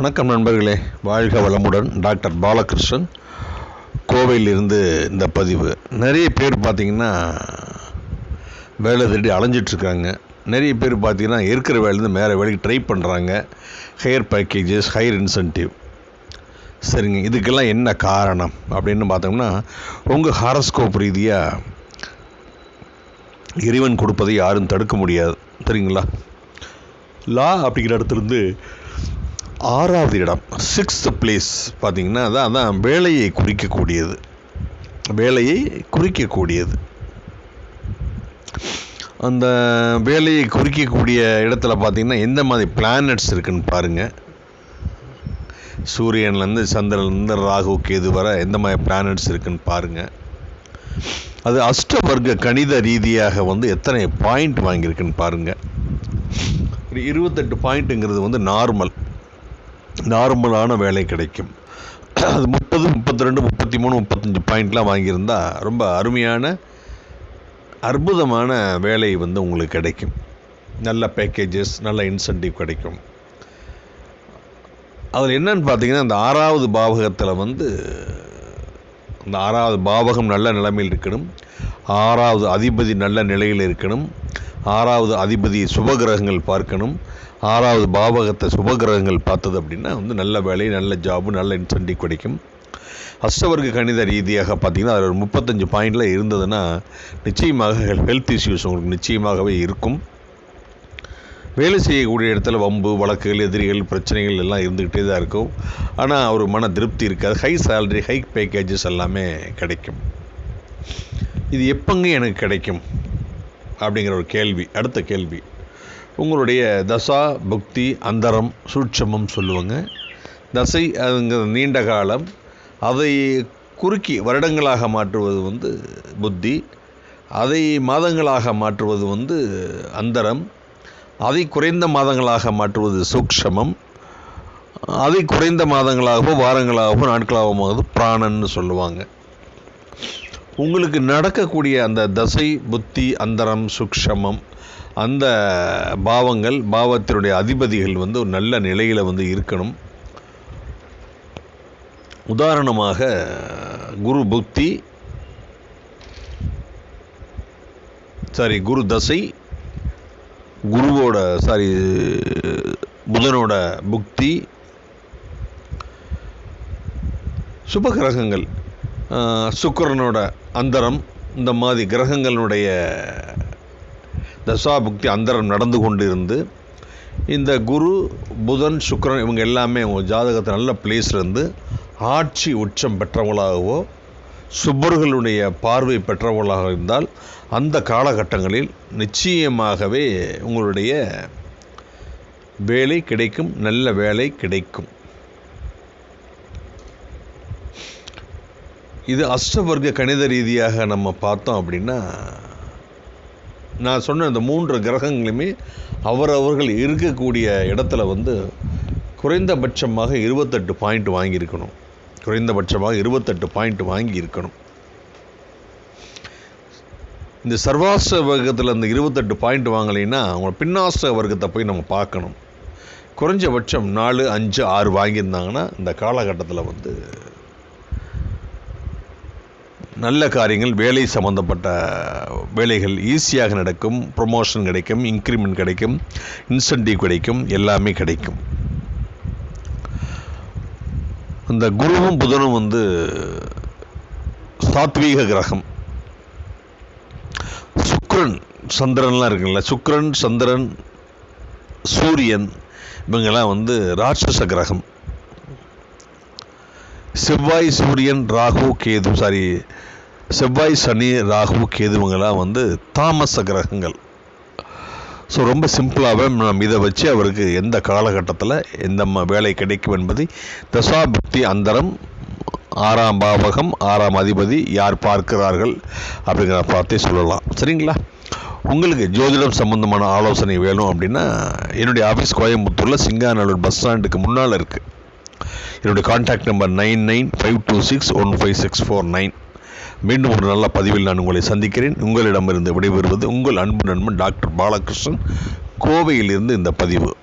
வணக்கம் நண்பர்களே. வாழ்க வளமுடன். டாக்டர் பாலகிருஷ்ணன். கோவையிலிருந்து இந்த பதிவு. நிறைய பேர் பார்த்திங்கன்னா வேலை தேடி அலைஞ்சிட்ருக்காங்க. நிறைய பேர் பார்த்திங்கன்னா இருக்கிற வேலையிலேருந்து மேலே வேலைக்கு ட்ரை பண்ணுறாங்க ஹையர் பேக்கேஜஸ் ஹையர் இன்சென்டிவ் சரிங்க இதுக்கெல்லாம் என்ன காரணம் அப்படின்னு பார்த்தோம்னா உங்கள் ஹாரஸ்கோப் ரீதியாக இறைவன் கொடுப்பதை யாரும் தடுக்க முடியாது. சரிங்களா? லா அப்படிங்கிற இடத்துலேருந்து ஆறாவது இடம் சிக்ஸ்த் பிளேஸ் பார்த்திங்கன்னா அதான் அதான் வேலையை குறிக்கக்கூடியது. வேலையை குறிக்கக்கூடியது. அந்த வேலையை குறிக்கக்கூடிய இடத்துல பார்த்திங்கன்னா எந்த மாதிரி பிளானட்ஸ் இருக்குன்னு பாருங்கள் சூரியன்லேருந்து சந்திரன்லேருந்து ராகு கேது வர எந்த மாதிரி பிளானட்ஸ் இருக்குன்னு பாருங்கள் அது அஷ்டவர்க்க கணித ரீதியாக வந்து எத்தனை பாயிண்ட் வாங்கியிருக்குன்னு பாருங்கள் ஒரு இருபத்தெட்டு பாயிண்ட்டுங்கிறது வந்து நார்மல் நார்மலான வேலை கிடைக்கும். அது முப்பது முப்பத்தி ரெண்டு முப்பத்தி மூணு முப்பத்தஞ்சு பாயிண்ட்லாம் வாங்கியிருந்தால் ரொம்ப அருமையான அற்புதமான வேலை வந்து உங்களுக்கு கிடைக்கும். நல்ல பேக்கேஜஸ் நல்ல இன்சென்டிவ் கிடைக்கும். அதில் என்னன்னு பார்த்தீங்கன்னா அந்த ஆறாவது பாவகத்தில் வந்து அந்த ஆறாவது பாவகம் நல்ல நிலைமையில் இருக்கணும். ஆறாவது அதிபதி நல்ல நிலையில் இருக்கணும். ஆறாவது அதிபதி சுபகிரகங்கள் பார்க்கணும். ஆறாவது பாவகத்தை சுபகிரகங்கள் பார்த்தது அப்படின்னா வந்து நல்ல வேலை நல்ல ஜாபு நல்ல இன்சென்டிவ் கிடைக்கும். அஷ்டவர்க்க கணித ரீதியாக பார்த்திங்கன்னா அதில் ஒரு முப்பத்தஞ்சு பாயிண்டில் இருந்ததுன்னா நிச்சயமாக ஹெல்த் இஷ்யூஸ் உங்களுக்கு நிச்சயமாகவே இருக்கும். வேலை செய்யக்கூடிய இடத்துல வம்பு வழக்குகள் எதிரிகள் பிரச்சனைகள் எல்லாம் இருந்துக்கிட்டே தான் இருக்கும். ஆனால் ஒரு மன திருப்தி இருக்காது. ஹை சேலரி ஹை பேக்கேஜஸ் எல்லாமே கிடைக்கும். இது எப்போங்க எனக்கு கிடைக்கும்? அப்படிங்கிற ஒரு கேள்வி அடுத்த கேள்வி. உங்களுடைய தசா புக்தி அந்தரம் சூட்சமம் சொல்லுவாங்க. தசை அதுங்கிற நீண்ட காலம் அதை குறுக்கி வருடங்களாக மாற்றுவது வந்து புத்தி அதை மாதங்களாக மாற்றுவது வந்து அந்தரம் அதை குறைந்த மாதங்களாக மாற்றுவது சூக்ஷமம் அதை குறைந்த மாதங்களாகவோ வாரங்களாகவோ நாட்களாகவோ பிராணன்னு சொல்லுவாங்க. உங்களுக்கு நடக்கக்கூடிய அந்த தசை புத்தி அந்தரம் சுக்ஷமம் அந்த பாவங்கள் பாவத்தினுடைய அதிபதிகள் வந்து ஒரு நல்ல நிலையில் வந்து இருக்கணும். உதாரணமாக குரு புக்தி சாரி குரு தசை குருவோட சாரி புதனோட புக்தி சுபகிரகங்கள் சுக்கரனோட அந்தரம் இந்த மாதிரி கிரகங்களுடைய தசாபுக்தி அந்தரம் நடந்து கொண்டு இருந்து இந்த குரு புதன் சுக்கரன் இவங்க எல்லாமே அவங்க ஜாதகத்தை நல்ல பிளேஸ்லேருந்து ஆட்சி உச்சம் பெற்றவங்களாகவோ சுப்பர்களுடைய பார்வை பெற்றவர்களாக இருந்தால் அந்த காலகட்டங்களில் நிச்சயமாகவே உங்களுடைய வேலை கிடைக்கும் நல்ல வேலை கிடைக்கும். இது அஷ்டவர்க்க கணித ரீதியாக நம்ம பார்த்தோம் அப்படின்னா நான் சொன்ன இந்த மூன்று கிரகங்களுமே அவரவர்கள் இருக்கக்கூடிய இடத்துல வந்து குறைந்தபட்சமாக இருபத்தெட்டு பாயிண்ட் வாங்கியிருக்கணும். குறைந்தபட்சமாக இருபத்தெட்டு பாயிண்ட் வாங்கி இருக்கணும் இந்த சர்வாஷ்ட வர்க்கத்தில் அந்த இருபத்தெட்டு பாயிண்ட் வாங்கலைன்னா அவங்க பின்னாஸ்திர வர்க்கத்தை போய் நம்ம பார்க்கணும். குறைஞ்சபட்சம் நாலு அஞ்சு ஆறு வாங்கியிருந்தாங்கன்னா இந்த காலகட்டத்தில் வந்து நல்ல காரியங்கள் வேலை சம்மந்தப்பட்ட வேலைகள் ஈஸியாக நடக்கும் ப்ரொமோஷன் கிடைக்கும் இன்க்ரிமெண்ட் கிடைக்கும் இன்சென்டிவ் கிடைக்கும் எல்லாமே கிடைக்கும். அந்த குருவும் புதனும் வந்து சாத்வீக கிரகம். சுக்ரன் சந்திரன்லாம் இருக்குல்ல சுக்ரன் சந்திரன் சூரியன் இவங்கெல்லாம் வந்து ராட்சச கிரகம். செவ்வாய் சூரியன் ராகு கேது சாரி செவ்வாய் சனி ராகு கேதுவங்களாம் வந்து தாமச கிரகங்கள். ஸோ ரொம்ப சிம்பிளாகவே நம் இதை வச்சு அவருக்கு எந்த காலகட்டத்தில் எந்த வேலை கிடைக்கும் என்பதை தசாபக்தி அந்தரம் ஆறாம் பாவகம் ஆறாம் அதிபதி யார் பார்க்கிறார்கள் அப்படிங்கிற பார்த்தே சொல்லலாம். சரிங்களா? உங்களுக்கு ஜோதிடம் சம்பந்தமான ஆலோசனை வேணும் அப்படின்னா என்னுடைய ஆஃபீஸ் கோயம்புத்தூரில் சிங்காநல்லூர் பஸ் ஸ்டாண்டுக்கு முன்னால் இருக்குது என்னுடைய contact number nine nine five two six one five six four nine. மீண்டும் ஒரு நல்ல பதிவில் நான் உங்களை சந்திக்கிறேன். உங்களிடமிருந்து விடைபெறுவது உங்கள் அன்பு நண்பன் டாக்டர் பாலகிருஷ்ணன். கோவையிலிருந்து இந்த பதிவு.